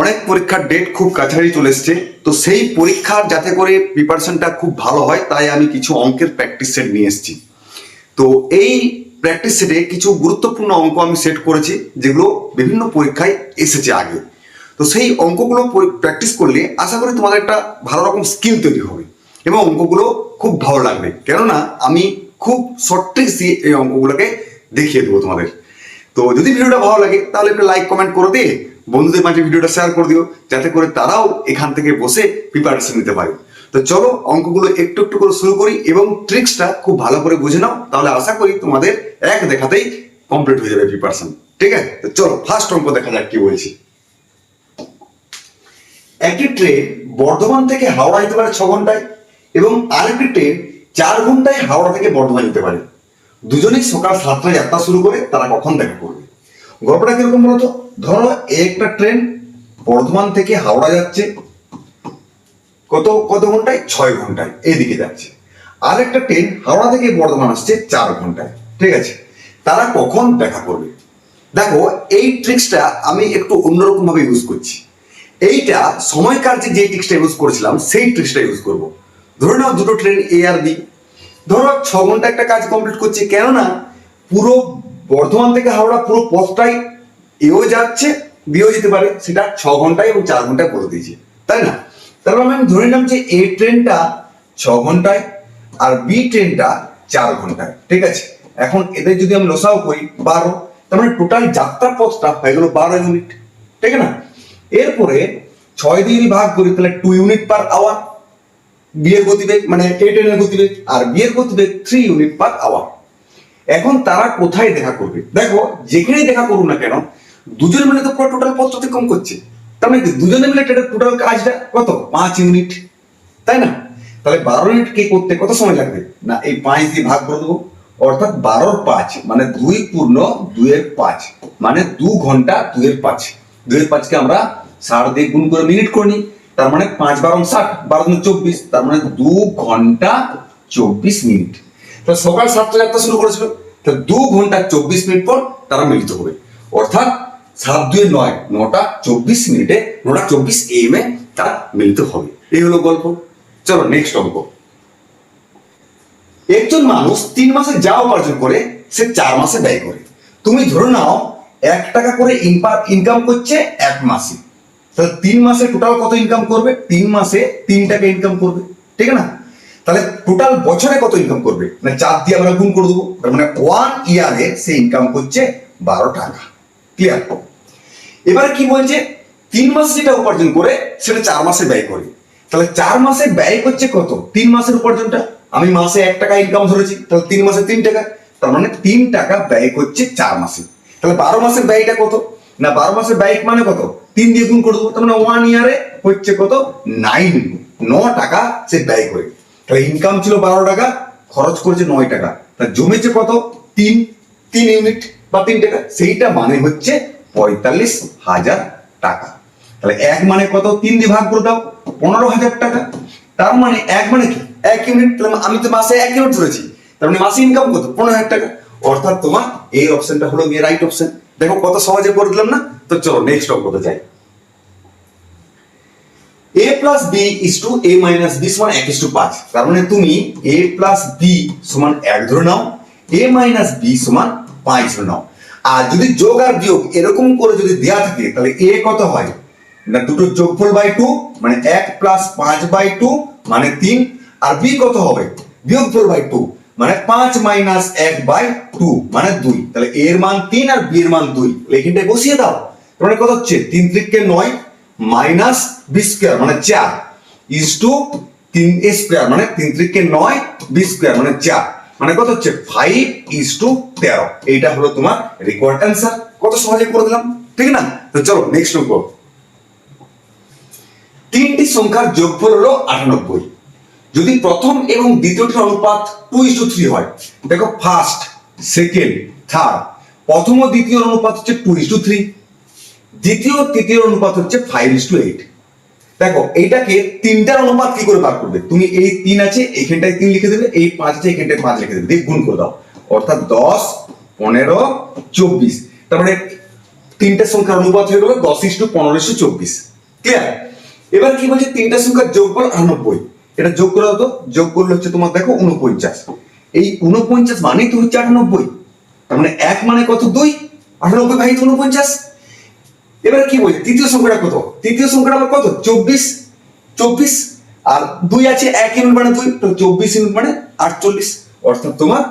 অনেক পরীক্ষার ডেট খুব কাছাকাছি চলে এসছে। তো সেই পরীক্ষার যাতে করে প্রিপারেশনটা খুব ভালো হয়, তাই আমি কিছু অঙ্কের প্র্যাকটিস সেট নিয়ে এসেছি। তো এই প্র্যাকটিস সেটে কিছু গুরুত্বপূর্ণ অঙ্ক আমি সেট করেছি, যেগুলো বিভিন্ন পরীক্ষায় এসেছে আগে। তো সেই অঙ্কগুলো প্র্যাকটিস করলে আশা করি তোমাদের একটা ভালো রকম স্কিল তৈরি হবে এবং অঙ্কগুলো খুব ভালো লাগবে। কেননা আমি খুব শর্ট দিয়ে এই অঙ্কগুলোকে দেখিয়ে দেবো তোমাদের। তো যদি ভিডিওটা ভালো লাগে, তাহলে একটা লাইক কমেন্ট করে দিয়ে বন্ধুদের মাঝে ভিডিওটা শেয়ার করে দিও, যাতে করে তারাও এখান থেকে বসে প্রিপারেশন নিতে পারে। তো চলো, অঙ্কগুলো একটু একটু করে শুরু করি এবং ট্রিক্সটা খুব ভালো করে বুঝে নাও, তাহলে আশা করি তোমাদের এক দেখাতেই কমপ্লিট হয়ে যাবে প্রিপারেশন ঠিক আছে? তো চলো ফার্স্ট অঙ্ক দেখা যাক কি বলছি। একটি ট্রেন বর্ধমান থেকে হাওড়া যেতে পারে ছ ঘন্টায় এবং আরেকটি ট্রেন চার ঘন্টায় হাওড়া থেকে বর্ধমান যেতে পারে। দুজনেই সকাল সাতটায় যাত্রা শুরু করে, তারা কখন দেখা করবে? গল্পটা কীরকম বলতো? ধরো একটা ট্রেন বর্ধমান থেকে হাওড়া যাচ্ছে। কত কত ঘন্টায়? ছয় ঘন্টায় এইদিকে যাচ্ছে। আর একটা ট্রেন হাওড়া থেকে বর্ধমান আসছে চার ঘন্টায়। ঠিক আছে? তারা কখন দেখা করবে? দেখো, এই ট্রিক্সটা আমি একটু অন্যরকম ভাবে ইউজ করছি। এইটা সময় কার্যে যে ট্রিক্সটা ইউজ করেছিলাম, সেই ট্রিক্সটা ইউজ করব। ধরে নাও দুটো ট্রেন এ আর বি ধরো ছ ঘণ্টা একটা কাজ কমপ্লিট করছে। কেননা পুরো বর্ধমান থেকে হাওড়া পুরো পথটাই এও যাচ্ছে, বিও যেতে পারে। সেটা ছ ঘন্টায় এবং চার ঘন্টায় বলে দিয়েছে। তাই না? তারপর আমি ধরে নিলাম যে এ ট্রেনটা ছ ঘন্টায় আর বি ট্রেনটা চার ঘন্টায়। ঠিক আছে? এখন এদের যদি আমি লসাও করি, বারো, তার মানে টোটাল যাত্রা পথটা হয়ে গেল বারো ইউনিট ঠিক না? এরপরে ছয় দিয়ে ভাগ করি তাহলে টু ইউনিট পার আওয়ার বিয়ের গতিবেগ মানে এ ট্রেনের গতিবেগ, আর বিয়ের গতিবেগ থ্রি ইউনিট পার আওয়ার এখন তারা কোথায় দেখা করবে? দেখো, যেখানেই দেখা করুক না কেন, দুজন মিলে তো পুরো টোটাল পথ অতিক্রম করছে। তার মানে দুজনে মিলে টোটাল কাজটা কত? পাঁচ ইউনিট তাই না? তাহলে বারো ইউনিট কে করতে কত সময় লাগবে? না, এই পাঁচ দিয়ে ভাগ করে দেবো। অর্থাৎ বারোর পাঁচ মানে দুই পূর্ণ দুইয়ের পাঁচ মানে দু ঘণ্টা দুইয়ের পাঁচ। দুইয়ের পাঁচকে আমরা ষাট দিয়ে গুণ করে মিনিট করে নিই। তার মানে পাঁচ বারো ষাট, বারো চব্বিশ, তার মানে দু ঘণ্টা চব্বিশ মিনিট তো সকাল সাতটা যাত্রা শুরু করেছিল। তো দু ঘণ্টা চব্বিশ মিনিট পর তারা মিলিত হবে। অর্থাৎ সাত দুই নয়, নটা চব্বিশ মিনিটে, নটা চব্বিশ এম এ তারা মিলিত হবে। এই হলো গল্প। চলো নেক্সট অঙ্ক একজন মানুষ তিন মাসে যা উপার্জন করে, সে চার মাসে ব্যয় করে। তুমি ধরে নাও, এক টাকা করে ইনকাম করছে এক মাসে। তাহলে তিন মাসে টোটাল কত ইনকাম করবে? তিন মাসে তিন টাকা ইনকাম করবে। ঠিক না? তাহলে টোটাল বছরে কত ইনকাম করবে? মানে চার দিয়ে আমরা গুণ করে দেবো। তার মানে ওয়ান ইয়ারে সে ইনকাম করছে বারো টাকা। ক্লিয়ার এবারে কি বলছে? তিন মাস যেটা উপার্জন করে, সেটা চার মাসে ব্যয় করে। তাহলে চার মাসে ব্যয় করছে কত? তিন মাসের উপার্জনটা। আমি মাসে এক টাকা ইনকাম ধরেছি, তাহলে তিন মাসে তিন টাকা। তার মানে তিন টাকা ব্যয় করছে চার মাসে। তাহলে বারো মাসের ব্যয়টা কত? না, বারো মাসের ব্যয় মানে কত? তিন দিয়ে গুণ করে দেবো, তার মানে ওয়ান ইয়ারে হচ্ছে কত? নাইন ন টাকা সে ব্যয় করে। তাহলে ইনকাম ছিল বারো টাকা, খরচ করেছে নয় টাকা। তা জমেছে কত? তিন তিন ইউনিট বা তিন টাকা। সেইটা মানে হচ্ছে পঁয়তাল্লিশ হাজার টাকা। তাহলে এক মানে কত? তিন দিয়ে ভাগ করে দাও, পনেরো হাজার টাকা। তার মানে এক মানে কি? এক ইউনিট আমি তো মাসে এক ইউনিট ধরেছি। তার মানে মাসে ইনকাম কত? পনেরো হাজার টাকা। অর্থাৎ তোমার এই অপশনটা হলো গিয়ে রাইট অপশন দেখো কত সহজে করে দিলাম না? তো চলো নেক্সট অঙ্কতে যাই। A plus B is two A minus B সমান এক ইস টু পাঁচ তার মানে তুমি এ প্লাস বি সমান এক ধরে নাও এ মাইনাস বি সমান পাঁচ ধরে নাও। আর যদি যোগ আর বিয়োগ এরকম করে যদি দেওয়া থাকে, তাহলে এ কত হয়? না, দুটো যোগফল বাই টু মানে এক প্লাস পাঁচ বাই টু মানে তিন। আর বি কত হবে? বিয়োগফল বাই টু মানে পাঁচ মাইনাস এক বাই টু মানে দুই। তাহলে এর মান তিন আর বি এর মান দুই। এখানটায় বসিয়ে দাও। তার মানে কত হচ্ছে? তিন ত্রিককে নয় মাইনাস বি স্কোয়ার মানে চার ইজ টু তিন স্কোয়ার মানে তিন ত্রিককে নয় বি স্কোয়ার মানে চার। মানে কত হচ্ছে? ফাইভ ইজ টু তেরো। এইটা হলো তোমার রিকোয়ার্ড অ্যান্সার কত সহজে করে দিলাম? ঠিক না? তো চলো নেক্সট অঙ্ক তিনটি সংখ্যার যোগফল হলো আটানব্বই। যদি প্রথম এবং দ্বিতীয়টির অনুপাত টু ইস টু থ্রি হয়, দেখো ফার্স্ট সেকেন্ড থার্ড প্রথম ও দ্বিতীয় অনুপাত হচ্ছে টু ইস টু থ্রি দ্বিতীয়, তৃতীয় অনুপাত হচ্ছে ফাইভ ইস টু এইট দেখো, এইটাকে তিনটার অনুপাত কি করে বার করবে? তুমি এই তিন আছে এখানটায় তিন লিখে দেবে, এই পাঁচ আছে এখানটায় পাঁচ লিখে দেবে, দিয়ে গুণ করে দাও। অর্থাৎ দশ, পনেরো, চব্বিশ। তারপরে তিনটা সংখ্যার অনুপাত হয়ে গেল দশ ইস্টু পনেরো ইস্টু চব্বিশ। ক্লিয়ার এবার কি বলছে? তিনটা সংখ্যার যোগ যোগফল আটানব্বই। এটা যোগ করা হতো যোগ করলে হচ্ছে তোমার দেখো উনপঞ্চাশ এই উনপঞ্চাশ মানেই তো হচ্ছে আটানব্বই। তার মানে এক মানে কত? দুই। আটানব্বই ভাই উনপঞ্চাশ এবার কি বলছে তৃতীয় সংখ্যাটা কত? তৃতীয় সংখ্যাটা আমার কত? চব্বিশ। চব্বিশ। আর দুই আছে এক ইউনিট মানে দুই, তো চব্বিশ ইউনিট মানে আটচল্লিশ। অর্থাৎ তোমার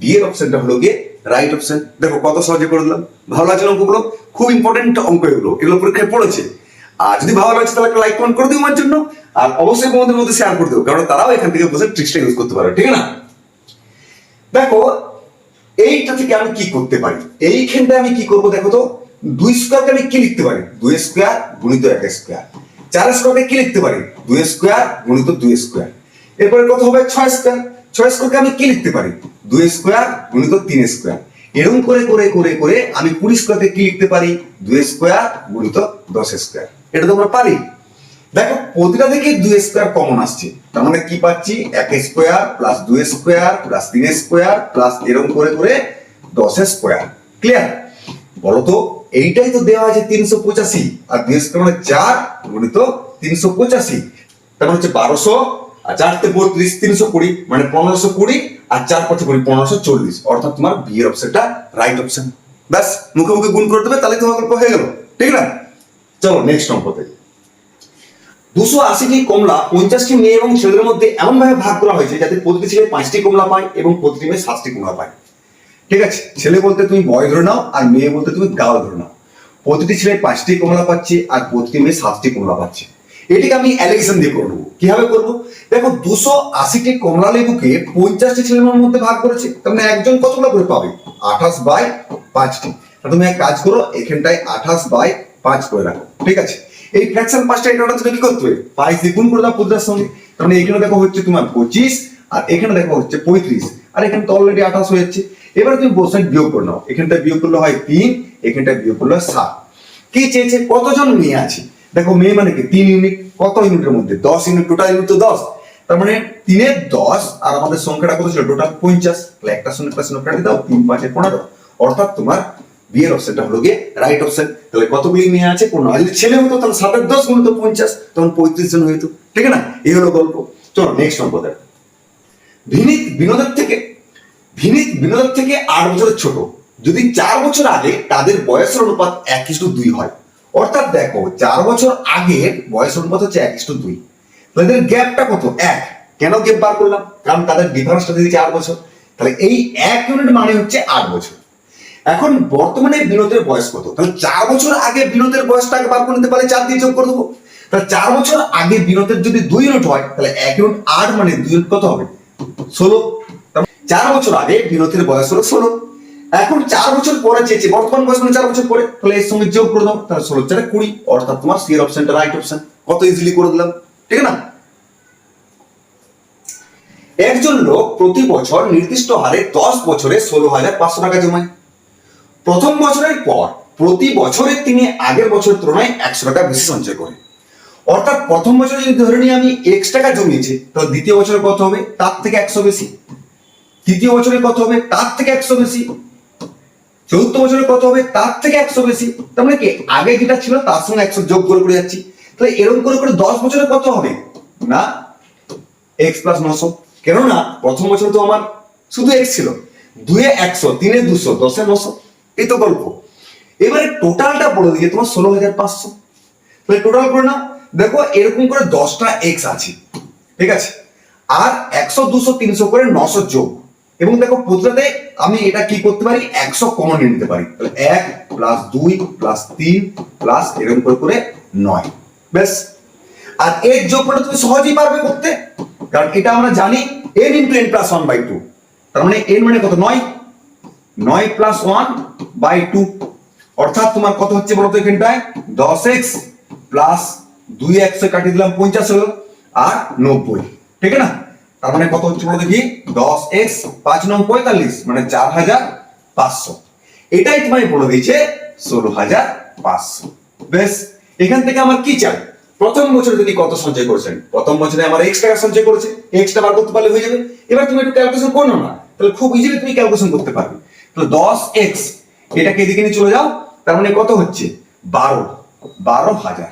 বি এর অপশনটা হলো গিয়ে রাইট অপশন দেখো কত সহজে করে দিলাম। ভালো লাগছে অঙ্কগুলো? খুব ইম্পর্টেন্ট অঙ্ক এগুলো। এগুলো পরীক্ষায় পড়েছে। আর যদি ভালো লাগছে তাহলে একটা লাইক কমেন্ট করে দিও আমার জন্য। আর অবশ্যই তোমাদের মধ্যে শেয়ার করে দেবো কারণ তারাও এখান থেকে বসে ট্রিক্সটা ইউজ করতে পারে ঠিক না? দেখো এইটা থেকে আমি কি করতে পারি? এইখানটায় আমি কি করব দেখো তো? দুই স্কোয়ারকে আমি কি লিখতে পারি? দুই স্কোয়ার গুণিত এক স্কোয়ার চার স্কোয়ারকে কি লিখতে পারি? দুই স্কোয়ার গুণিত দুই স্কোয়ার এরপরে কত হবে? ছয় স্কোয়ার ছয় স্কোয়ারকে আমি কি লিখতে পারি? দুই স্কোয়ার গুণিত তিন স্কোয়ার এরকম করে করে করে করে আমি কুড়ি স্কোয়ারকে কি লিখতে পারি? দুই স্কোয়ার গুণিত দশ স্কোয়ার এটা তোমরা পারি। দেখো, প্রতিটা থেকে দুই স্কোয়ার কমন আসছে। তার মানে কি পাচ্ছি? এক স্কোয়ার প্লাস দুই স্কোয়ার প্লাস তিন স্কোয়ার প্লাস এরকম করে করে দশ স্কোয়ার ক্লিয়ার বলতো এইটাই তো দেওয়া আছে তিনশো পঁচাশি। আর মানে চার গুণিত তিনশো পঁচাশি। তার মানে হচ্ছে বারোশো, আর চারটে বত্রিশ, তিনশো কুড়ি মানে পনেরোশো কুড়ি, আর চার পাঁচশো কুড়ি, পনেরোশো চল্লিশ। অর্থাৎ তোমার বিয়ের অপশনটা রাইট অপশন ব্যাস, মুখে মুখে গুণ করে দেবে, তাহলে তোমার গল্প হয়ে গেল। ঠিক না? চলো নেক্সট নম্বর দুশো আশিটি কমলা পঞ্চাশটি মেয়ে এবং ছেলেদের মধ্যে এমন ভাবে ভাগ করা হয়েছে যাতে প্রতিটি ছেলে পাঁচটি কমলা পায় এবং প্রতিটি মেয়ে সাতটি কমলা পায়। ঠিক আছে, ছেলে বলতে তুমি বয় ধরে নাও আর মেয়ে বলতে তুমি গাল ধরে নাও। প্রতিটি ছেলে পাঁচটি কমলা পাচ্ছে আর প্রতিটি মেয়ে সাতটি কমলা পাচ্ছে। এটিকে আমি অ্যালিগেশন দিয়ে করব। কীভাবে করব? দেখো, দুশো আশিটি কমলা লেবুকে পঞ্চাশটি ছেলেমেয়ের মধ্যে ভাগ করেছে। তার মানে একজন কতগুলো করে পাবে? আঠাশ বাই পাঁচটি। তুমি এক কাজ করো, এখানটায় আঠাশ বাই পাঁচ করে রাখো। ঠিক আছে? এই ফ্র্যাকশন পাঁচটা এটা তুমি কি করতে হবে? পাঁচ দিয়ে গুণ করে দাও পুদ্রার সঙ্গে। তার মানে এখানে দেখো হচ্ছে তোমার পঁচিশ আর এখানে দেখো হচ্ছে পঁয়ত্রিশ। আর এখানে তো অলরেডি আঠাশ হয়ে যাচ্ছে এবার তুমি বোঝাই বিয়োগ করে নাও। এখানটা বিয়োগ করলে হয় তিন, এখানটা বিয়োগ করলে হয় সাত। কি চেয়েছে? কতজন মেয়ে আছে? দেখো, মেয়ে মানে কি? তিন ইউনিট কত ইউনিটের মধ্যে? দশ ইউনিট টোটাল ইউনিট তো দশ। তার মানে তিনের দশ আর আমাদের সংখ্যাটা কত ছিল? টোটাল পঞ্চাশ। তাহলে একটা শূন্য একটা শূন্য কাটি দাও, তিন, পাঁচে পনেরো। অর্থাৎ তোমার বিয়ের অপশনটা হলো গিয়ে রাইট অপশন তাহলে কতগুলি মেয়ে আছে? পনেরো। যদি ছেলে হতো, তাহলে সাতের দশ গুণ তো পঞ্চাশ। তখন পঁয়ত্রিশ জন হইতো ঠিক না? এই হলো গল্প। চলো নেক্সট নম্বর দেখো। ভিনিত বিনোদের থেকে, ভিনিত বিনোদের থেকে আট বছরের ছোট। যদি চার বছর আগে তাদের বয়সের অনুপাত এক ইস্টু দুই হয়, অর্থাৎ দেখো চার বছর আগে বয়স অনুপাত হচ্ছে এক ইস্টু দুই। তাদের গ্যাপটা কত? এক। কেন গ্যাপ বার করলাম? কারণ তাদের ডিফারেন্সটা দিয়েছে আট বছর, তাহলে এই এক ইউনিট মানে হচ্ছে আট বছর। এখন বর্তমানে বিনোদের বয়স কত? তাহলে চার বছর আগে বিনোদের বয়সটা আগে বার করে নিতে পারে চার দিয়ে যোগ করে দেবো। তাহলে চার বছর আগে বিনোদের যদি দুই ইউনিট হয়, তাহলে এক ইউনিট আট মানে দুই ইউনিট কত হবে? ষোলো। মানে চার বছর আগে বিনোদের বয়স হলো ষোলো। এখন চার বছর পরে চেয়েছে বর্তমান বয়স চার বছর পরে, তাহলে এর সঙ্গে যোগ করে দাও, তাহলে ষোলো চারে কুড়ি। অর্থাৎ তোমার সি এর অপশনটা রাইট অপশন কত ইজিলি করে দিলাম, ঠিক না? একজন লোক প্রতি বছর নির্দিষ্ট হারে দশ বছরে ষোলো হাজার পাঁচশো টাকা জমায়। প্রথম বছরের পর প্রতি বছরে তিনি আগের বছরের তুলনায় একশো টাকা বেশি সঞ্চয় করেন অর্থাৎ প্রথম বছরে যদি ধরে নিই আমি এক্স টাকা জমিয়েছি তাহলে দ্বিতীয় বছরে কত হবে? তার থেকে একশো বেশি। তৃতীয় বছরে কত হবে? তার থেকে একশো বেশি। চতুর্থ বছরে কত হবে? তার থেকে একশো বেশি। তার মানে কি? আগে যেটা ছিল, তার সঙ্গে একশো যোগ করে করে যাচ্ছি। তাহলে এরকম করে করে দশ বছরে কত হবে? না? এক্স প্লাস নশো। কেননা, প্রথম বছর তো আমার শুধু এক্স ছিল। দুয়ে একশো, তিনে দুশো, দশে নশো। এই তো গল্প। এবারে টোটালটা বলে দিয়ে তোমার ষোলো হাজার পাঁচশো। তাহলে টোটাল করে নাও। দেখো এরকম করে দশটা এক্স আছে, ঠিক আছে? আর একশো, দুশো, তিনশো করে নশো যোগ। এবং দেখো প্রতিটাতে আমি এটা কি করতে পারি? একশো কমন নিয়ে নিতে পারি। এক প্লাস দুই প্লাস তিন প্লাস এরকম করে করে নয়। ব্যাস। আর এর যোগফলটা তুমি সহজেই পারবে করতে। কারণ এটা আমরা জানি N into N plus one by two তার মানে এন মানে কত? নয়। নয় প্লাস ওয়ান বাই টু অর্থাৎ তোমার কত হচ্ছে বলতো এখানটায়? দশ এক্স প্লাস দুই একশো কাটিয়ে দিলাম পঞ্চাশ হলো আর নব্বই। ঠিক না? তার মানে কত হচ্ছে বলো দেখি? দশ এক্স পাঁচ নং পঁয়তাল্লিশ মানে চার হাজার পাঁচশো। এটাই তোমায় বলে দিয়েছে ষোলো হাজার পাঁচশো। বেশ, এখান থেকে আমার কি চাই? প্রথম বছরে তিনি কত সঞ্চয় করেছেন প্রথম বছরে আমার এক্স টাকা সঞ্চয় করেছে এক্স টা বার করতে পারলে হয়ে যাবে। এবার তুমি একটু ক্যালকুলেশন করো না, তাহলে খুব ইজিলি তুমি ক্যালকুলেশন করতে পারবে। তো দশ এক্স এটাকে এদিকে নিয়ে চলে যাও, তার মানে কত হচ্ছে? বারো বারো হাজার।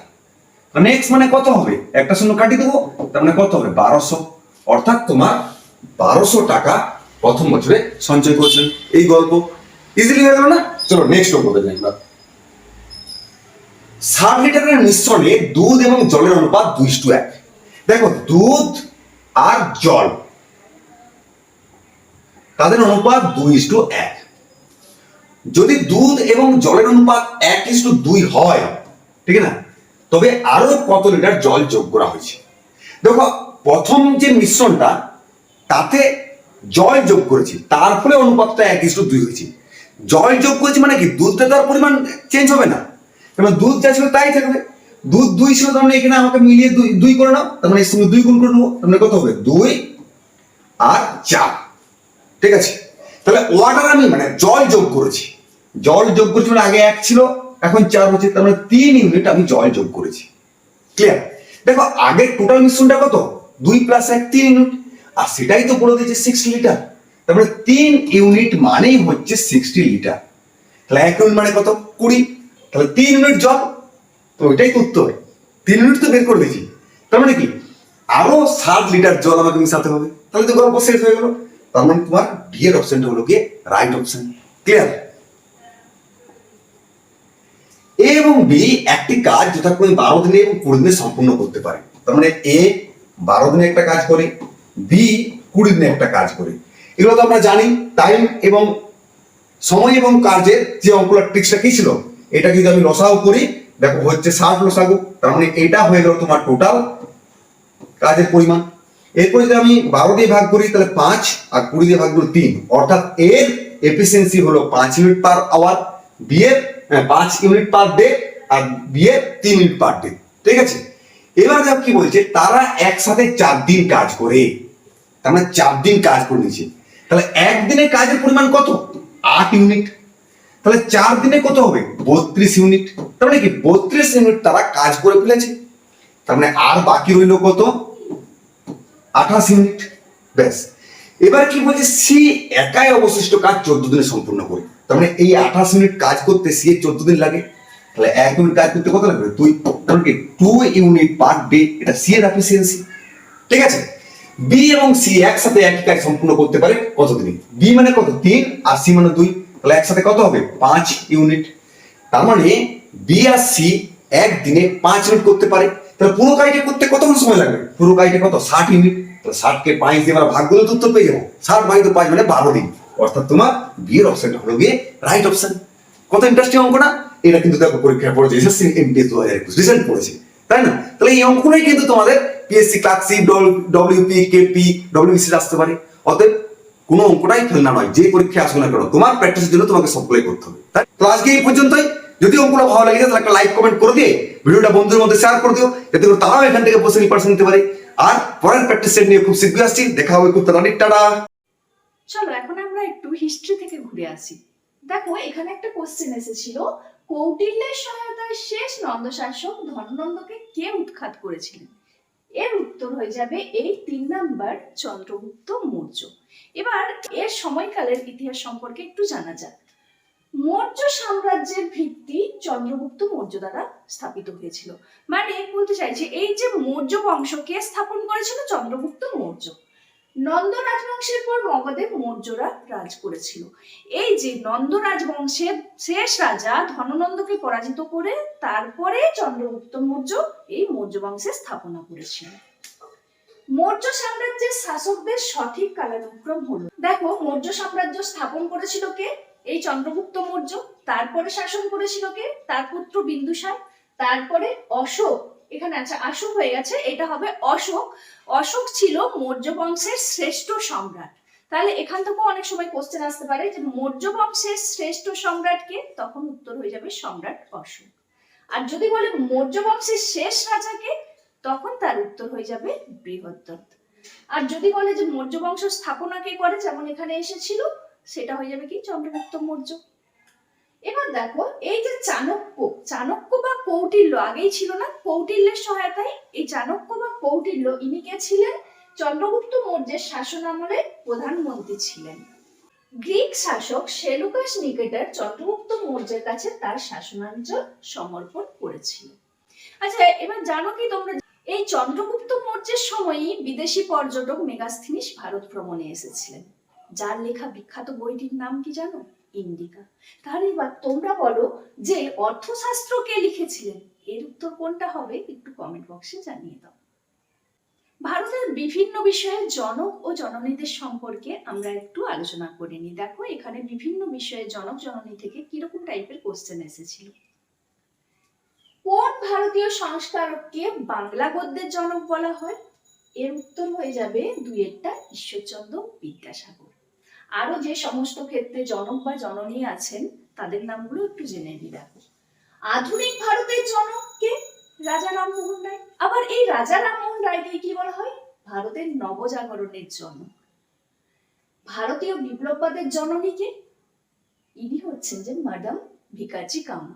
মানে এক্স মানে কত হবে? একটা শূন্য কাটিয়ে দেবো, তার মানে কত হবে? বারোশো। অর্থাৎ তোমার বারোশো টাকা প্রথম বছরে সঞ্চয় করছেন। এই গল্প ইজিলি হয়ে গেল না? চলো নেক্সট গল্পতে যাই আমরা। লিটারের মিশ্রণে দুধ এবং জলের অনুপাত দুই টু এক। দেখো, দুধ আর জল, তাদের অনুপাত দুই টু এক। যদি দুধ এবং জলের অনুপাত এক টু দুই হয়, ঠিক না তবে আরও কত লিটার জল যোগ করা হয়েছে? দেখো, প্রথম যে মিশ্রণটা, তাতে জল যোগ করেছি। তার ফলে অনুপাতটা এক ইস্টু দুই হয়েছে। জল যোগ করেছি মানে কি? দুধটা তার পরিমাণ চেঞ্জ হবে না। কারণ দুধ যা ছিল তাই থাকবে। দুধ দুই ছিল, তার মানে এখানে আমাকে মিলিয়ে দুই দুই করে নাও। তার মানে এর সঙ্গে দুই গুণ করে নেব। তার মানে কত হবে? দুই আর চার। ঠিক আছে? তাহলে ওয়াটার আমি মানে জল যোগ করেছি। জল যোগ করেছি মানে আগে এক ছিল এখন চার হচ্ছে তার মানে তিন ইউনিট আমি জল যোগ করেছি। ক্লিয়ার দেখো, আগে টোটাল মিশ্রণটা কত? দুই প্লাস এক, তিন ইউনিট আর সেটাই তো বলে দিয়েছে সিক্সটি লিটার তারপরে তিন ইউনিট মানেই হচ্ছে সিক্সটি লিটার তাহলে এক ইউনিট মানে কত? কুড়ি। তাহলে তিন ইউনিট জল। তো ওইটাই উত্তর। তিন ইউনিট তো বের করে দিয়েছি। তার মানে কি? আরও সাত লিটার জল আমাকে মিশাতে হবে। তাহলে তো গল্প শেষ হয়ে গেল। তার মানে তোমার ডি এর অপশনটা হলো গিয়ে রাইট অপশন ক্লিয়ার এ এবং বি একটি কাজ যথাক্রমে বারো দিনে এবং কুড়ি দিনে সম্পূর্ণ করতে পারে। তার মানে এ বারো দিনে একটা কাজ করে বি কুড়ি দিনে একটা কাজ করে। এগুলো তো আমরা জানি টাইম এবং সময় এবং কাজের যে অঙ্কগুলো ট্রিক্সটা কি ছিল? এটা যদি আমি লসাও করি, দেখো হচ্ছে ষাট লসাগু তার মানে এটা হয়ে গেল তোমার টোটাল কাজের পরিমাণ। এরপর যদি আমি বারো দিয়ে ভাগ করি, তাহলে পাঁচ, আর কুড়ি দিয়ে ভাগ করি তিন। অর্থাৎ এর এফিসিয়েন্সি হলো পাঁচ ইউনিট পার আওয়ার বি এর পাঁচ ইউনিট পার ডে আর বি এর তিন ইউনিট পার ডে, ঠিক আছে? এবার দেখো কি বলছে, তারা একসাথে চার দিন কাজ করে, তার মানে চার দিন কাজ করে নিয়েছে। তাহলে একদিনে কাজের পরিমাণ কত? আট ইউনিট। তাহলে চার দিনে কত হবে? বত্রিশ ইউনিট। তার মানে কি? বত্রিশ ইউনিট তারা কাজ করে ফেলেছে। তার মানে আর বাকি রইল কত? আঠাশ ইউনিট। ব্যাস। এবার কি বলছে, সি একাই অবশিষ্ট কাজ চোদ্দ দিনে সম্পূর্ণ করে। তার মানে এই আঠাশ মিনিট কাজ করতে সি চোদ্দ দিন লাগে। তাহলে এক ইউনিট কাজ করতে কত লাগবে? দুই। টু ইউনিট পার ডে এটা সি এর এফিসিয়েন্সি ঠিক আছে? বি এবং সি একসাথে একই কাজ সম্পূর্ণ করতে পারে কত দিনে বি মানে কত? তিন আর সি মানে দুই। তাহলে একসাথে কত হবে? পাঁচ ইউনিট তার মানে বি আর সি একদিনে পাঁচ ইউনিট করতে পারে। তাহলে পুরো কাজটা করতে কতক্ষণ সময় লাগবে? পুরো কাজটা কত? ষাট ইউনিট তাহলে ষাটকে পাঁচ দিয়ে আমরা ভাগ করলে উত্তর পেয়ে যাব। ষাট ভাগ তো পাঁচ মানে বারো দিন। অর্থাৎ তোমার বিয়ের অপশনটা হলো গিয়ে রাইট অপশন কত ইন্টারেস্টিং অঙ্ক না এটা কিন্তু দেখো পরীক্ষায় পড়েছে এসএসসি এমপিএস দু হাজার একুশ রিসেন্ট পড়েছে, তাই না? তাহলে এই অঙ্কগুলোই কিন্তু তোমাদের PSC clerkship WBP KP WBC আসতে পারে। অতএব কোনো অঙ্কটাই ফেলনা নয়, যে পরীক্ষা আসবে না কেন, তোমার প্র্যাকটিসের জন্য তোমাকে সবগুলোই করতে হবে, তাই? তো আজকে এই পর্যন্তই। যদি অঙ্কগুলো ভালো লাগে তাহলে একটা লাইক কমেন্ট করে দিয়ে ভিডিওটা বন্ধুদের মধ্যে শেয়ার করে দিও, যাতে করে তারাও এখান থেকে বসে নিপার্সেন্ট নিতে পারে। আর পরের প্র্যাকটিস সেট নিয়ে খুব শীঘ্রই আসছি, দেখা হবে খুব তাড়াতাড়ি। টাটা! চলো, এখন আমরা একটু হিস্ট্রি থেকে ঘুরে আসি। দেখো, এখানে একটা কোশ্চেন এসেছিল, কৌটিল্যের সহায়তায় শেষ নন্দশাসক ধননন্দকে কে উৎখাত করেছিলেন? এর উত্তর হয়ে যাবে এই তিন নাম্বার চন্দ্রগুপ্ত মৌর্য। এবার এর সময়কালের ইতিহাস সম্পর্কে একটু জানা যাক। মৌর্য সাম্রাজ্যের ভিত্তি চন্দ্রগুপ্ত মৌর্য দ্বারা স্থাপিত হয়েছিল। মানে বলতে চাইছে, এই যে মৌর্য বংশকে স্থাপন করেছিল? চন্দ্রগুপ্ত মৌর্য। নন্দ রাজবংশের পর মগধে মৌর্যরা রাজ করেছিল। এই যে নন্দ রাজবংশের শেষ রাজা ধননন্দকে পরাজিত করে তারপরে চন্দ্রগুপ্ত মৌর্য এই মৌর্য বংশের স্থাপনা করেছিল। মৌর্য সাম্রাজ্যের শাসকদের সঠিক কালানুক্রম হলো, দেখো মৌর্য সাম্রাজ্য স্থাপন করেছিল কে? এই চন্দ্রগুপ্ত মৌর্য, তারপরে শাসন করেছিল কে? তার পুত্র বিন্দুসার, তারপরে অশোক এখানে আছে অশোক হয়ে গেছে, এটা হবে অশোক। অশোক ছিল মৌর্য বংশের শ্রেষ্ঠ সম্রাট। তাহলে এখান থেকেও অনেক সময় কোশ্চেন আসতে পারে যে মৌর্য বংশের শ্রেষ্ঠ সম্রাটকে তখন উত্তর হয়ে যাবে সম্রাট অশোক। আর যদি বলে মৌর্য বংশের শেষ রাজাকে তখন তার উত্তর হয়ে যাবে বৃহদ্রথ আর যদি বলে যে মৌর্য বংশ স্থাপনা কে করে, যেমন এখানে এসেছিল, সেটা হয়ে যাবে কি? চন্দ্রগুপ্ত মৌর্য। এবার দেখো, এই যে চাণক্য চাণক্য বা কৌটিল্য আগেই ছিল না, কৌটিল্যের সহায়তায় এই চাণক্য বা কৌটিল্য ইনি কে ছিলেন? চন্দ্রগুপ্ত মৌর্যের শাসন আমলে প্রধানমন্ত্রী ছিলেন। গ্রিক শাসক সেলুকাস নিকেটার চন্দ্রগুপ্ত মৌর্যের কাছে তার শাসনাঞ্চল সমর্পণ করেছিল। আচ্ছা এবার জানো কি তোমরা? এই চন্দ্রগুপ্ত মৌর্যের সময়ই বিদেশি পর্যটক মেগাস্থিনিস ভারত ভ্রমণে এসেছিলেন। যার লেখা বিখ্যাত বইটির নাম কি জানো? ইন্ডিকা তাহলে এবার তোমরা বলো যে অর্থশাস্ত্র কে লিখেছিলেন, এর উত্তর কোনটা হবে? একটু কমেন্ট বক্সে জানিয়ে দাও। ভারতের বিভিন্ন বিষয়ে জনক ও জননীদের সম্পর্কে আমরা একটু আলোচনা করে নিই। দেখো, এখানে বিভিন্ন বিষয়ে জনক, জননী থেকে কীরকম টাইপের কোশ্চেন এসেছিল। কোন ভারতীয় সংস্কারককে বাংলা গদ্যের জনক বলা হয়? এর উত্তর হয়ে যাবে দুইয়েরটা ঈশ্বরচন্দ্র বিদ্যাসাগর। আরও যে সমস্ত ক্ষেত্রে জনক বা জননী আছেন, তাদের নামগুলো একটু জেনে নিই দেখো। আধুনিক ভারতের জনক কে রাজা রামমোহন রায়। আবার এই রাজা রামমোহন রায়কে কি বলা হয়? ভারতের নবজাগরণের জনক। ভারতীয় বিপ্লববাদের জননীকে ইনি হচ্ছেন যে ম্যাডাম ভিকাজি কামা